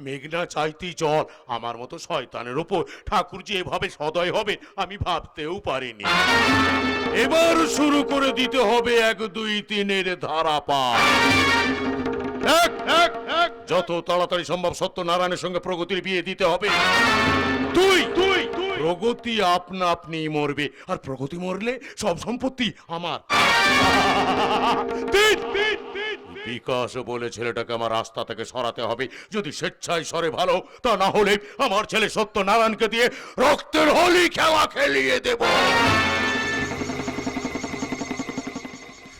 মেঘনা চাইতেই জল আমার মতো শয়তানের ওপর ঠাকুর যে এভাবে সদয় হবে আমি ভাবতেও পারিনি। এবার শুরু করে দিতে হবে এক দুই তিনের ধারা পা এক, এক, এক। যত তাড়াতাড়ি সম্ভব সত্যনারায়ণের সঙ্গে প্রগতির বিয়ে দিতে হবে। তুই তুই প্রগতি আপনা আপনি মরবে। আর প্রগতি মরলে সব সম্পত্তি আমার। তিন, তিন, তিন। বিকাশ বলে ছেলেটাকে আমার রাস্তা থেকে সরাতে হবে। যদি স্বেচ্ছায় সরে ভালো, তা না হলে আমার ছেলে সত্যনারায়ণকে দিয়ে রক্তের হোলি খেলা খেলিয়ে দেব।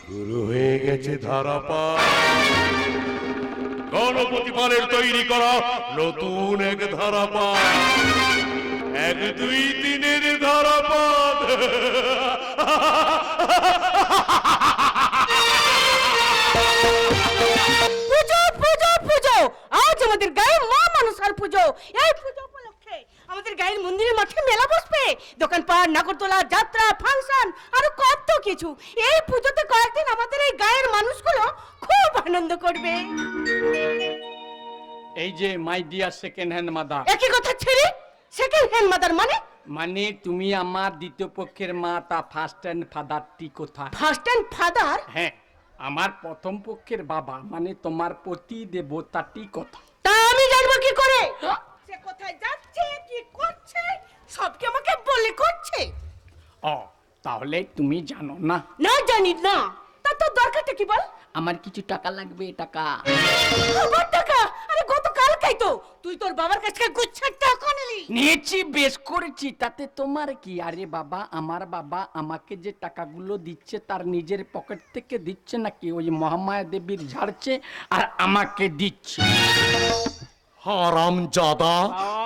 শুরু হয়ে গেছে ধারাপা গণপতি পালের তৈরি করা নতুন এক ধারাপা এক দুই তিনের ধারাপাত যে my dear second hand mother একই কথা ছেড়ে সেকেন্ড হ্যান্ড মাদার মানে? মানে তুমি আমার দ্বিতীয় পক্ষের মা তা ফার্স্ট হ্যান্ড ফাদারটি কোথায়? ফার্স্ট হ্যান্ড ফাদার হ্যাঁ আমার প্রথম পক্ষের বাবা মানে তোমার পতি দেবতাটি কথা তা আমি জানব কি করে? সে কোথায় যাচ্ছে কি করছে সব কি আমাকে বলে করছে? ও তাহলে তুমি জানো না। না জানি না। তা তোর দরকারটা কি বল? আমার কিছু টাকা লাগবে টাকা। গতকালকাই তো, তুই তোর বাবার কাছ গুচ্ছার টাকা নিলি। নিয়েছি, বেশ করেছি। তাতে তোমার কি? আরে বাবা, আমার বাবা আমাকে যে টাকাগুলো দিচ্ছে, তার নিজের পকেট থেকে দিচ্ছে নাকি? ওই মহামায়া দেবীর ঝাড়ছে আর আমাকে দিচ্ছে। হারাম জাদা।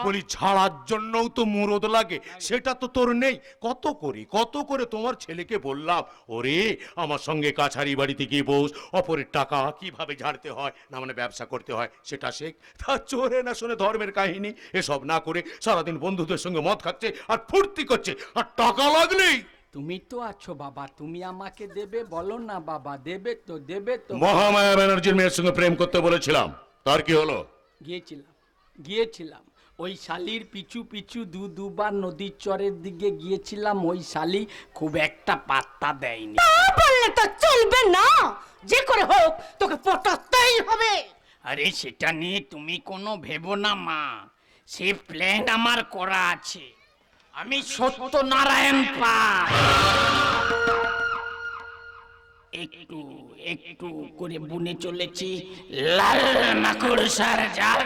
বলি ছাড়ার জন্যও তো মুরদ লাগে। সেটা তো তোর নেই। কত করি কত করে তোমার ছেলেকে বললাম ওরে আমার সঙ্গে কাছারি বাড়িতে গিয়ে বস অপরের টাকা কীভাবে ঝাড়তে হয় না মানে ব্যবসা করতে হয় সেটা শেখ। তা চোরে না শুনে ধর্মের কাহিনী এসব না করে সারাদিন বন্ধুদের সঙ্গে মদ খাচ্ছে আর ফুর্তি করছে। আর টাকা লাগলেই তুমি তো আছো বাবা তুমি আমাকে দেবে বলো না বাবা দেবে তো দেবে তো। মহামায়া ব্যানার্জির মেয়ের সঙ্গে প্রেম করতে বলেছিলাম। তার কি হলো? গিয়েছিলাম গিয়েছিলাম। ওই শালির পিছু পিছু দু দুবার নদীর চরের দিকে গিয়েছিলাম। ওই শালি খুব একটা পাত্তা দেয়নি। বললে তো চলবে না। যে করে হোক তোকে পটাতেই হবে। আরে সেটা নিয়ে তুমি কোনো ভেবো না মা। সে প্ল্যান আমার করা আছে। আমি সত্যনারায়ণ পাই একটু একটু করে বুনে চলেছি। লাল মাকড়সার জাল।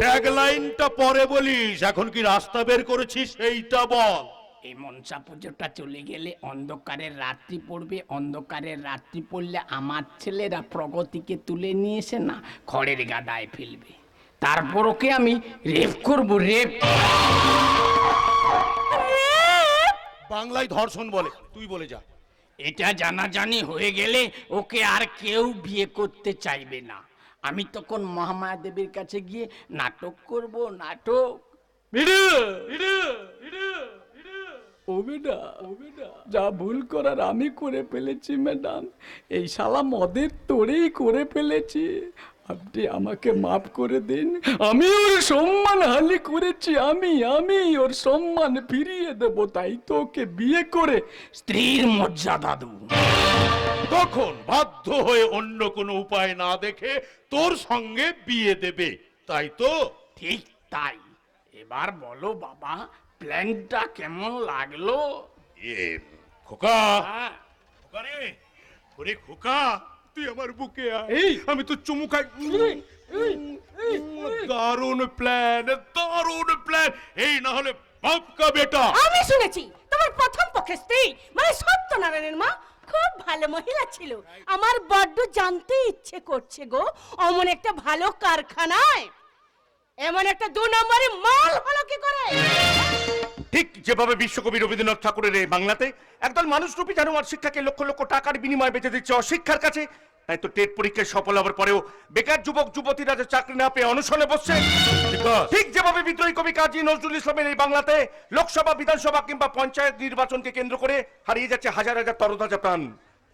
ট্যাগলাইনটা পরে বলিস এখন কি রাস্তা বের করেছিস সেইটা বল। এই মনসা পুজোটা চলে গেলে অন্ধকারের রাত্রি পড়বে। অন্ধকারের রাত্রি পড়লে আমার ছেলেরা প্রগতিকে তুলে নিয়ে এসে না খড়ের গাদায় ফেলবে। তারপর ওকে আমি রেপ করব? রেপ। বাংলায় ধর্ষণ বলে তুই বলে যা। এটা জানাজানি হয়ে গেলে ওকে আর কেউ বিয়ে করতে চাইবে না। আমি তখন মহামায়া দেবীর কাছে গিয়ে নাটক করব নাটক। ও যা ভুল করার আমি করে ফেলেছি ম্যাডাম। এই শালা মদের তোরেই করে ফেলেছি। আপনি আমাকে মাফ করে দিন। আমি ওর সম্মান হালি করেছি আমি আমি ওর সম্মান ফিরিয়ে দেব তাই তো ওকে বিয়ে করে স্ত্রীর মর্যাদা দেব। তখন বাধ্য হয়ে অন্য কোনো উপায় না দেখে তোর সঙ্গে বিয়ে দেবে তাই তো? ঠিক তাই। এবার বলো বাবা প্ল্যানটা কেমন লাগল? এ খোকা। হ্যাঁ। খোকা রে ওরে খোকা। তুই আমার বুকে আয়। এই। আমি তো চুমু খাই। দারুণ প্ল্যান দারুণ প্ল্যান এই না হলে বাপ কা বেটা। আমি শুনেছি তোমার প্রথম পক্ষে স্ত্রী মানে সত্যনারায়ণের মা খুব ভালো মহিলা ছিল। আমার বড্ড জানতে ইচ্ছে করছে গো অমন একটা ভালো কারখানায় এমন একটা দু নম্বরে মাল হলো কি করে? ঠিক যেভাবে বিশ্বকবি রবীন্দ্রনাথ ঠাকুরের এই বাংলাতে একদল মানুষ রূপী জানোয়ার শিক্ষাকে লক্ষ লক্ষ টাকার বিনিময়ে বেঁচে দিচ্ছে অশিক্ষার কাছে। তাই তো টেট পরীক্ষায় সফল হওয়ার পরেও বেকার যুবক যুবতীরা যে চাকরি না পেয়ে অনশনে বসছে ঠিক যেভাবে বিদ্রোহী কবি কাজী নজরুল ইসলামের এই বাংলাতে লোকসভা বিধানসভা কিংবা পঞ্চায়েত নির্বাচনকে কেন্দ্র করে হারিয়ে যাচ্ছে হাজার হাজার তরতাজা প্রাণ।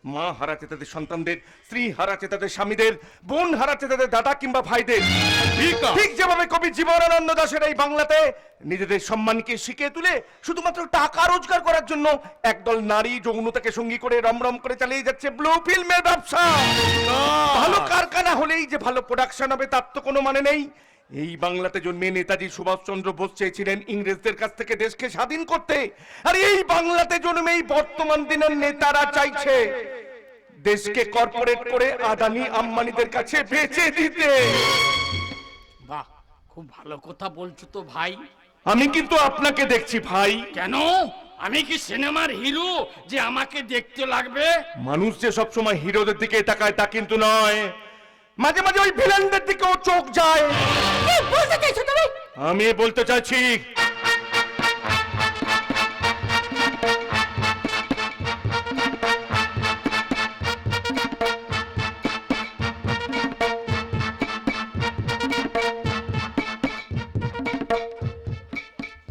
মা হারাচ্ছে তাদের সন্তানদের স্ত্রী হারাচ্ছে তাদের স্বামীদের বোন হারাচ্ছে তাদের দাদা কিংবা ভাইদের। ঠিক যেভাবে কবি জীবনানন্দ দাশের এই বাংলাতে নিজেদের সম্মানকে শিখিয়ে তুলে শুধুমাত্র টাকা রোজগার করার জন্য একদল নারী যৌনতাকে সঙ্গী করে রমরম করে চালিয়ে যাচ্ছে ব্লু ফিল্মের ব্যবসা। ভালো কারখানা হলেই যে ভালো প্রোডাকশন হবে তার তো কোনো মানে নেই। এই বাংলাতে জন্মে নেতাজি সুভাষচন্দ্র বোস চেয়েছিলেন ইংরেজদের কাছ থেকে দেশকে স্বাধীন করতে। আর এই বাংলাতে জন্মেই বর্তমান দিনের নেতারা চাইছে দেশকে কর্পোরেট করে আদানি আম্বানিদের কাছে বেচে দিতে। বাহ খুব ভালো কথা বলছো তো ভাই। আমি কিন্তু আপনাকে দেখছি ভাই। কেন? আমি কি সিনেমার হিরো যে আমাকে দেখতে লাগবে? মানুষ যে সবসময় হিরোদের দিকে তাকায় তা কিন্তু নয়। মাঝে মাঝে ওই ভিলেনদের দিকেও চোখ যায়। বলতে চাইছো তুমি? আমি বলতে চাইছি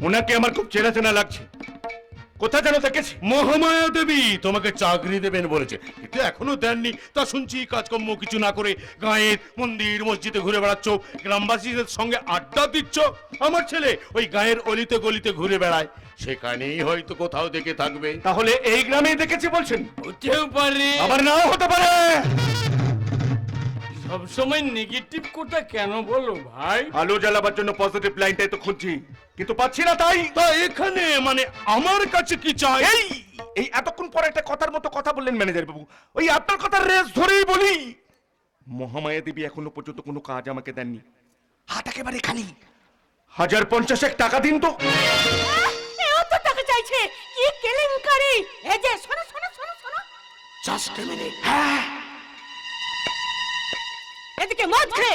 ওনাকে আমার খুব চেনা চেনা লাগছে। কোথায় যেন দেখেছি মহামায়া দেবী তোমাকে চাকরি দেবেন বলেছে। কিন্তু এখনও দেননি। তা শুনছি কাজকর্ম কিছু না করে গায়ের মন্দির মসজিদে ঘুরে বেড়াচ্ছ গ্রামবাসীদের সঙ্গে আড্ডা দিচ্ছ। আমার ছেলে ওই গায়ের অলিতে গলিতে ঘুরে বেড়ায়। সেখানেই হয়তো কোথাও দেখে থাকবে। তাহলে এই গ্রামেই দেখেছি বলছেন? হতেও পারে। আবার নাও হতে পারে! সবসময় নেগেটিভ কথা কেন বলো ভাই? আলো জ্বালাবার জন্য পজিটিভ লাইনটাই তো খুঁজছি। কিন্তু পাচ্ছি না তাই। তা এখানে মানে আমার কাছে কি চাই? এই এই এতক্ষণ পরে একটা কথার মতো কথা বললেন ম্যানেজার বাবু। ওই আপনার কথার রেস ধরেই বলি। মহামায়া দেবী এখনও পর্যন্ত কোনো কাজ আমাকে দেননি। হাত একেবারে খালি। হাজার পঞ্চাশ এক টাকা দিন তো। এ অত টাকা চাইছে। কি কেলেঙ্কারি। এই যে শোনো শোনো শোনো শোনো। জাস্ট এ মিনিট এদিকে মদ খেলে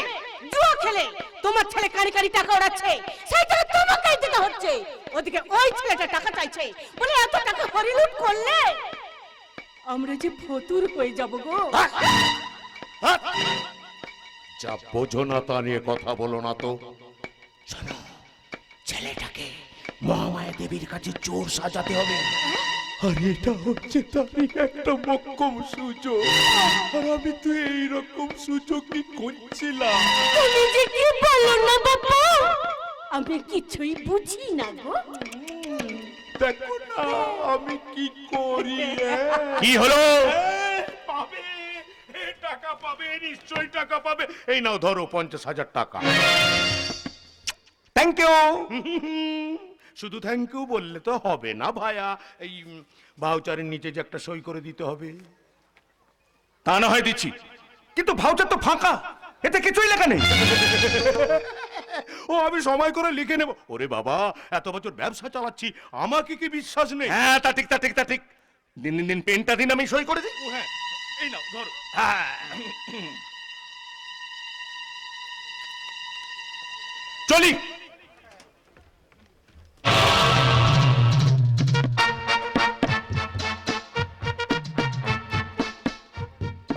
জুয়া খেলে তোমার ছেলে কারি কারি টাকা ওড়াচ্ছে, সেই টাকা তোমাকেই দিতে হচ্ছে। ওদিকে ওই ছেলেটা টাকা চাইছে, বলে এত টাকা হরিলুট করলে? আমরা যে ফতুর হয়ে যাব গো। যা বোঝো না তা নিয়ে কথা বলো না তো। ছেলেটাকে মহামায়া দেবীর কাছে চোর সাজাতে হবে। আর এটা হচ্ছে তারই একটা মক্কম সুযোগ আর আমি তো এইরকম সুযোগই করছিলাম তুমি যে কি বলো না বাবা? আমি কিছুই বুঝি না গো। দেখো না আমি কি করি কি হলো? পাবে টাকা পাবে নিশ্চয়ই টাকা পাবে। এই নাও ধরো পঞ্চাশ হাজার টাকা। থ্যাংক ইউ শুধু থ্যাংক ইউ বললে তো হবে না ভায়া। এই ভাউচারের নিচে যে একটা সই করে দিতে হবে। তা না হয় দিচ্ছি। কিন্তু ভাউচার তো ফাঁকা। এতে কিছুই লেখা নেই। ও আমি সময় করে লিখে নেব। ওরে বাবা এত বছর ব্যবসা চালাচ্ছি আমাকে কি বিশ্বাস নেই? হ্যাঁ তা ঠিক তা ঠিক তা ঠিক। দিন দিন দিন পেনটা দিন আমি সই করে দিই। হ্যাঁ। এই নাও ধরো। হ্যাঁ। চলি।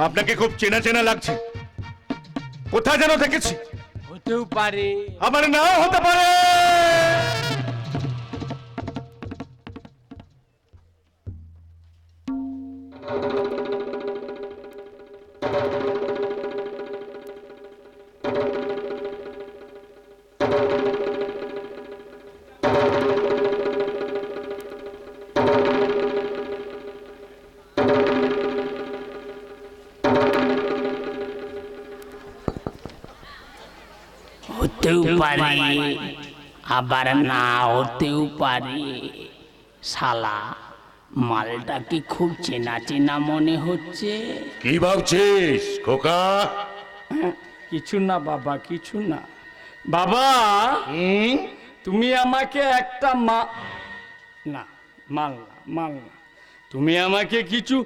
আপনাকে খুব চেনা চেনা লাগছে। কোথায় যেন দেখেছি হতেও পারে। আমার নাও হতে পারে। পারে আবার না হতেও পারে। শালা মালটা কি খুব চেনা চেনা মনে হচ্ছে? কি ভাবছিস খোকা? কিছু না বাবা কিছু না। বাবা তুমি আমাকে একটা মা না মাল না মাল না। তুমি আমাকে কিছু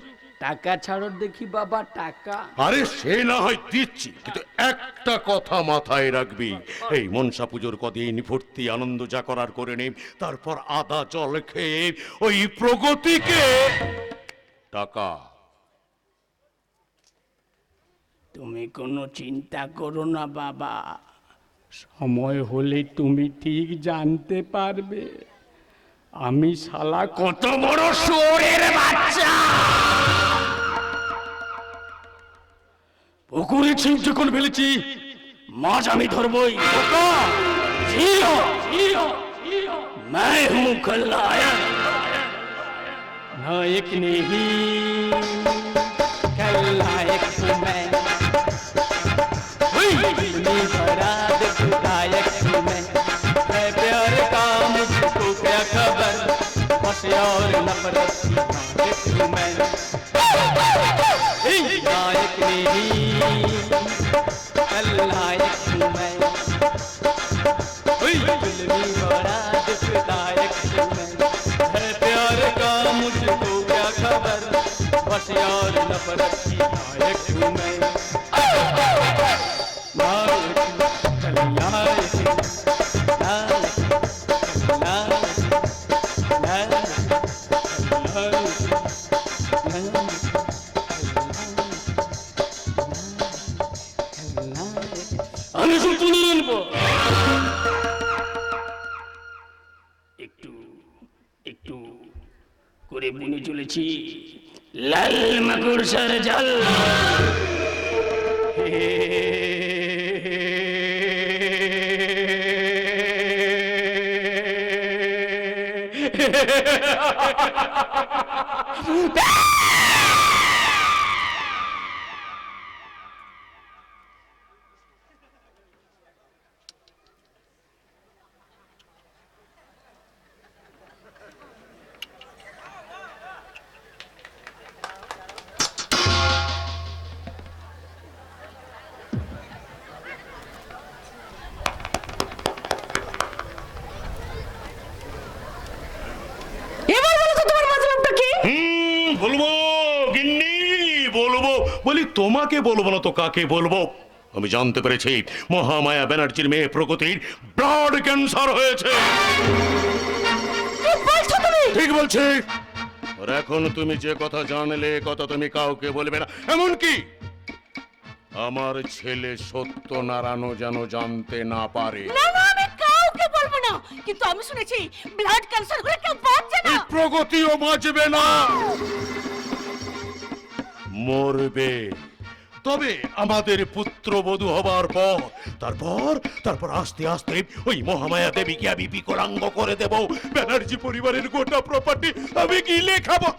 টাকা ছাড়ো দেখি বাবা টাকা। আরে সে না হয় দিচ্ছি কিন্তু একটা কথা মাথায় রাখবি। এই মনসা পুজোর কদিন ফুর্তি আনন্দ যা করার করে নে তারপর আদা জল খেয়ে ওই প্রগতিকে টাকা। তুমি কোনো চিন্তা করো না বাবা সময় হলে তুমি ঠিক জানতে পারবে। আমি শালা কত বড় শুয়োরের বাচ্চা! পুকুরে ছিপ যখন ফেলেছি মাছ আমি ধরবই জিও, জিও, জিও। मैं हूँ खलनायक नायक नहीं खलनायक हूँ मैं इतनी बरात गायक से और नफरत मैं गायक ने ही গুড়সের জল Ha ha ha ha ha! বলব গিন্নি বলব। বলি তোমাকে বলব না তো কাকে বলব? আমি জানতে পেরেছি মহামায়া ব্যানার্জির মেয়ে প্রগতির ব্লাড ক্যান্সার হয়েছে। ঠিক বলছি। আর এখন তুমি যে কথা জানলে কথা তুমি কাউকে বলবে না। এমন কি আমার ছেলে সত্য সত্যনারায়ণ যেন জানতে না পারে। না না কিন্তু আমি শুনেছি ব্লাড ক্যান্সার হলে কেউ বাঁচে না। এই প্রগতিও বাঁচবে না। মরবে। তবে আমাদের পুত্রবধূ হবার পর তারপর তারপর আস্তে আস্তে ওই মহামায়া দেবীকে আমি বিকলাঙ্গ করে দেব। ব্যানার্জি পরিবারের গোটা প্রপার্টি আমি কি লেখাবো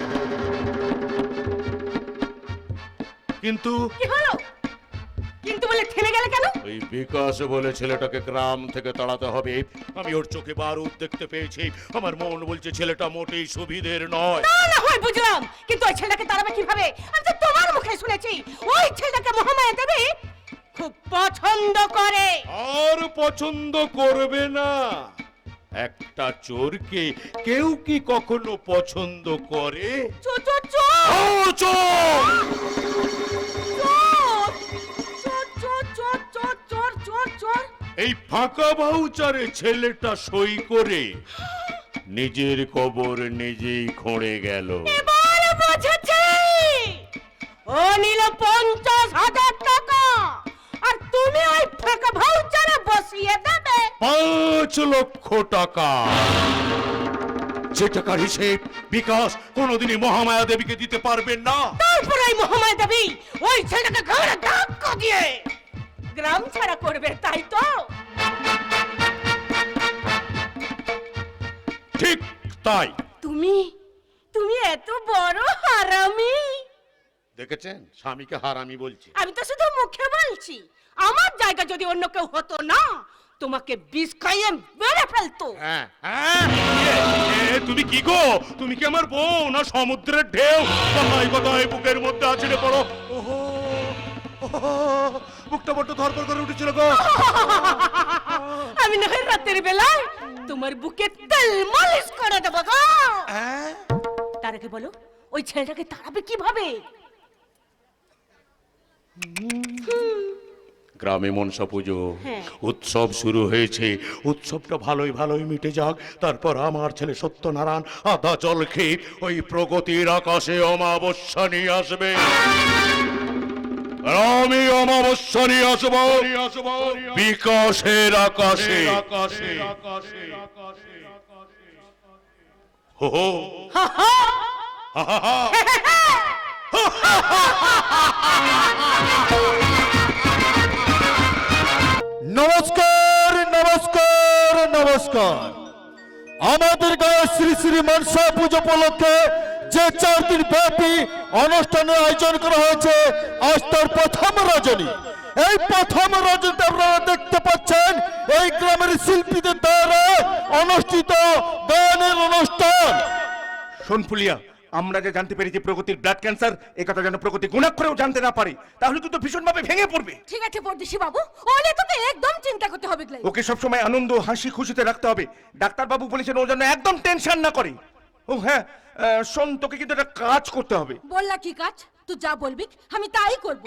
কিন্তু কি হলো? কিন্তু বলে থেমে গেলে কেন? ওই বিকাশ বলে ছেলেটাকে গ্রাম থেকে তাড়াতে হবে। আমি ওর চোখে বারুদ দেখতে পেয়েছি। আমার মন বলছে ছেলেটা মোটেই সুবিধের নয়। তা না হয় বুঝলাম। কিন্তু ওই ছেলেটাকে তাড়াবে কীভাবে? আমি তো তোমার মুখে শুনেছি। ওই ছেলেটাকে মহামায়া দেবী খুব পছন্দ করে। আর পছন্দ করবে না। একটা চোরকে কেউ কি কখনো পছন্দ করে? চো চো চো ও চোর! চোর! এই ফাঁকা ভাউচারে ছেলেটা সই করে নিজের কবর নিজেই খোঁড়ে গেল। এবার বুঝেছি! ও নিল পঞ্চাশ হাজার টাকা আর তুমি ওই ফাঁকা ভাউচারে বসিয়ে দেবে। পাঁচ লক্ষ টাকা। যে টাকার হিসেব বিকাশ কোনোদিনই মহামায়া দেবীকে দিতে পারবেন না। তারপর ওই মহামায়া দেবী ওই ছেলেটাকে ঘরে ধাক্কা দিয়ে গ্রাম ছাড়া করবে তাই তো? ঠিক তাই। তুমি তুমি এত বড় হারামি। দেখেছেন? স্বামীকে হারামি বলছি। আমি তো শুধু মুখে বলছি আমার জায়গা যদি অন্য কেউ হতো না তোমাকে বিষ খাইয়ে মেরে ফেলতো। হ্যাঁ হ্যাঁ এ, তুমি কি গো? তুমি কি আমার বউ না সমুদ্রের ঢেউ? কথায় কথায় বুকের মধ্যে ওহো ওহো, বুকটা বড্ড ধরপর করে উঠেছিল গো। আমি না হয় রাতের বেলায় তোমার বুকে তেল মালিশ করে দেবো গো। হ্যাঁ? তার আগে বলো ওই ছেলেটাকে তাড়াবে কীভাবে? গ্রামে মনসা পুজো হ্যাঁ। উৎসব শুরু হয়েছে। উৎসবটা ভালোই ভালোই মিটে যাক। তারপর আমার ছেলে সত্যনারায়ণ আদা জল খেয়ে ওই প্রগতির আকাশে অমাবস্যা নিয়ে আসবে। আমি অমাবস্যা নিয়ে আসব বিকাশের আকাশে হো। হা হা হা। নমস্কার নমস্কার নমস্কার আমাদের গায়ে শ্রী শ্রী মনসা পুজো উপলক্ষে যে চার দিন ব্যাপী অনুষ্ঠানের আয়োজন করা হয়েছে। আজ তার প্রথম রজনী। এই প্রথম রজনীতে আপনারা দেখতে পাচ্ছেন এই গ্রামের শিল্পীদের দ্বারা অনুষ্ঠিত গানের অনুষ্ঠান। শোনফুলিয়া আমরা যে জানতে পেরেছি প্রগতির ব্লাড ক্যান্সার এ কথা যেন প্রগতি গুণাক্ষরেও জানতে না পারে তাহলে কিন্তু ভীষণভাবে ভেঙে পড়বে। ঠিক আছে পরদেশি বাবু ওলে তোকে একদম চিন্তা করতে হবে না ওকে সবসময় আনন্দ হাসি খুশিতে রাখতে হবে। ডাক্তারবাবু বলেছেন ও যেন একদম টেনশন না করে। ও হ্যাঁ শোন তোকে কিন্তু একটা কাজ করতে হবে। বললা কি কাজ? তুই যা বলবি আমি তাই করব।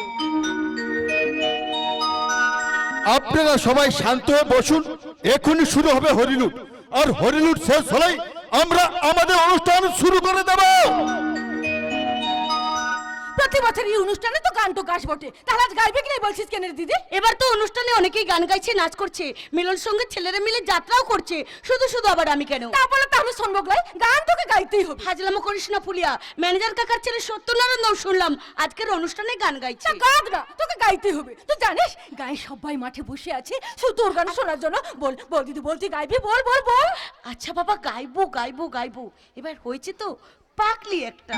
আপনারা সবাই শান্ত হয়ে বসুন এখনই শুরু হবে হরিলুট। আর হরিলুট শেষ হলেই আমরা আমাদের অনুষ্ঠান শুরু করে দেব। প্রতি বছর এই অনুষ্ঠানে তো গান তো গাছ বটে। তাহলে আজ গাইবে কি নাই বলছিস কেন দিদি? এবার তো অনুষ্ঠানে অনেকেই গান গাইছে নাচ করছে মিলন সঙ্গে ছেলেরা মিলে যাত্রাও করছে। শুধু শুধু আবার আমি কেন? তা বলে তাহলে শুনব গলাই গান তোকে গাইতেই হবে। হাজলামো করিস না ফুলিয়া। ম্যানেজার কাকার ছেলে সত্যনারায়ণ শুনলাম। আজকের অনুষ্ঠানে গান গাইছে। গান না তোকে গাইতেই হবে। তুই জানিস গায়ে সবাই মাঠে বসে আছে শুধু তোর গান শোনার জন্য। বল বল দিদি বল তুই গাইবি? বল বল বল। আচ্ছা বাবা গাইবো গাইবো গাইবো। এবার হয়েছে তো পাকলি একটা।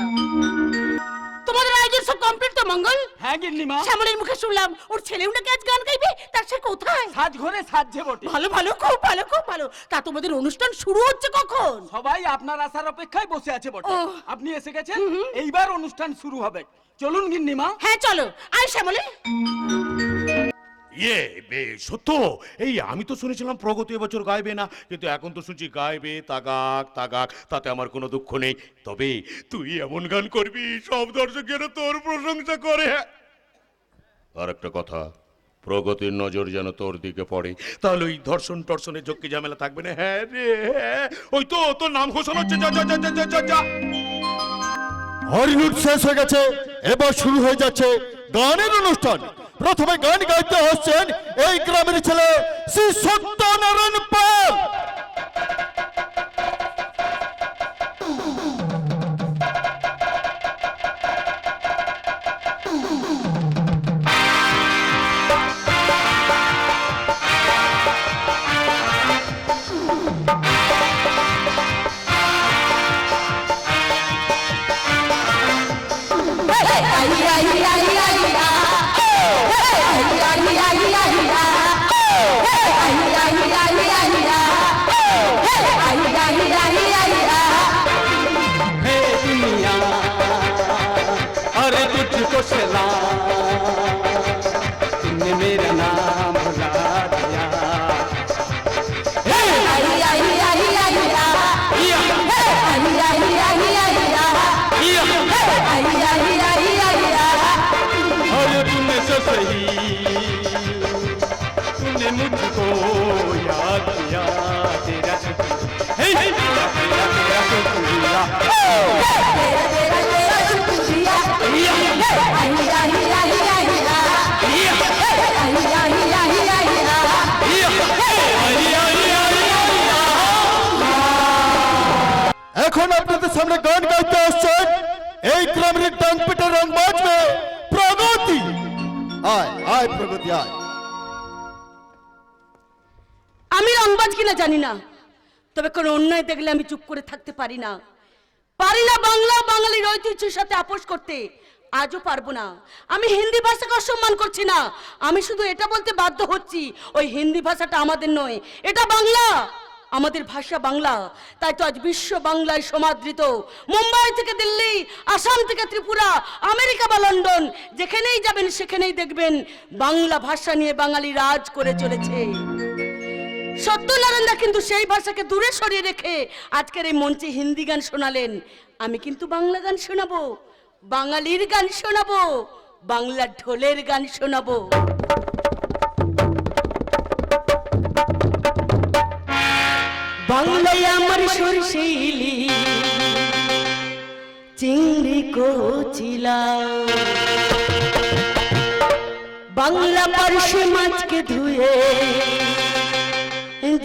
তোমাদের আয়োজন সব কমপ্লিট তো মঙ্গল? হ্যাঁ গিন্নিমা। শ্যামলের মুখে শুনলাম ওর ছেলেও নাকি আজ গান গাইবে তার সে কোথায়? সাজ ঘরে সাজছে বটে। ভালো ভালো খুব ভালো খুব ভালো। তা তোমাদের অনুষ্ঠান শুরু হচ্ছে কখন? সবাই আপনার আসার অপেক্ষায় বসে আছে বটে। আপনি এসে গেছেন এইবার অনুষ্ঠান শুরু হবে। চলুন গিন্নিমা। হ্যাঁ চলো। আয় শ্যামলে। ইয়ে বে, সত্য। এই, আমি তো শুনেছিলাম প্রগতি এবছর গাইবে না, কিন্তু এখন তো শুনছি গাইবে, তাগাক তাগাক, তাতে আমার কোনো দুঃখ নেই। তবে তুই এমন গান করবি, সব দর্শক যেন তোর প্রশংসা করে। আর একটা কথা, প্রগতির নজর যেন তোর দিকে পড়ে, তাহলে ওই ধর্ষণ টর্ষণের ঝক্কি ঝামেলা থাকবে না? হ্যাঁ রে হ্যাঁ। ওই তো, তোর নাম ঘোষণা হচ্ছে, যা যা যা যা যা যা হরিলুট শেষ হয়ে গেছে, এবার শুরু হয়ে যাচ্ছে গানের অনুষ্ঠান। প্রথমে গান গাইতে হচ্ছেন এই গ্রামের ছেলে শ্রী সত্যনারায়ণ পাল। এখন আপনাদের সামনে গান গাইতে আসছেন এই গ্রামের ডান পেটে রং বাজবে প্রগতি। আয় আয় প্রগতি, আয়। আমি রংবাজ কিনা জানি না। তবে কোনো অন্যায় দেখলে আমি চুপ করে থাকতে পারি না। পারি না বাংলা, বাঙালির ঐতিহ্যের সাথে আপোষ করতে। আজও পারব না। আমি হিন্দি ভাষাকে অসম্মান করছি না। আমি শুধু এটা বলতে বাধ্য হচ্ছি, ওই হিন্দি ভাষাটা আমাদের নয়। এটা বাংলা! আমাদের ভাষা বাংলা। তাই তো আজ বিশ্ব বাংলায় সমাদৃত। মুম্বাই থেকে দিল্লি, আসাম থেকে ত্রিপুরা, আমেরিকা বা লন্ডন, যেখানেই যাবেন সেখানেই দেখবেন বাংলা ভাষা নিয়ে বাঙালি রাজ করে চলেছে। সত্যনারায়ণদা কিন্তু সেই ভাষাকে দূরে সরিয়ে রেখে আজকের এই মঞ্চে হিন্দি গান শোনালেন। আমি কিন্তু বাংলা গান শোনাবো, বাঙালির গান শোনাবো, বাংলা ঢোলের গান শোনাবো। বাংলায় আমার সরষেলি চিংড়ি কচিলা। বাংলা পারসে মাছকে ধুয়ে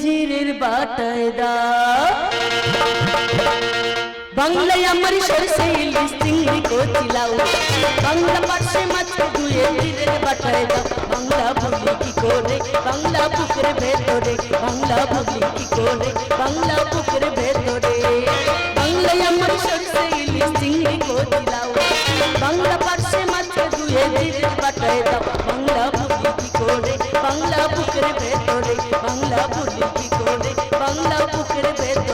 জিরের বাটায় দা। বাংলায় আমার সরষে ইলিশ, চিংড়ি কচিলাও বাংলা পাশে মাছ ধুয়ে জিরের বাটায় দাও বাংলা ভুলি কি করে? বাংলা বুকের ভেতরে। বাংলা ভুলি কি করে? বাংলা বুকের ভেতরে। বাংলায় আমার সরষে ইলিশ, চিংড়ি কচিলাও বাংলা পাশে মাছ ধুয়ে জিরের বাটায় দাও বাংলা ভুলি কি করে? বাংলা বুকের ভেতরে। বাংলা ভুলি কি করে? বাংলা বুকের ভেতরে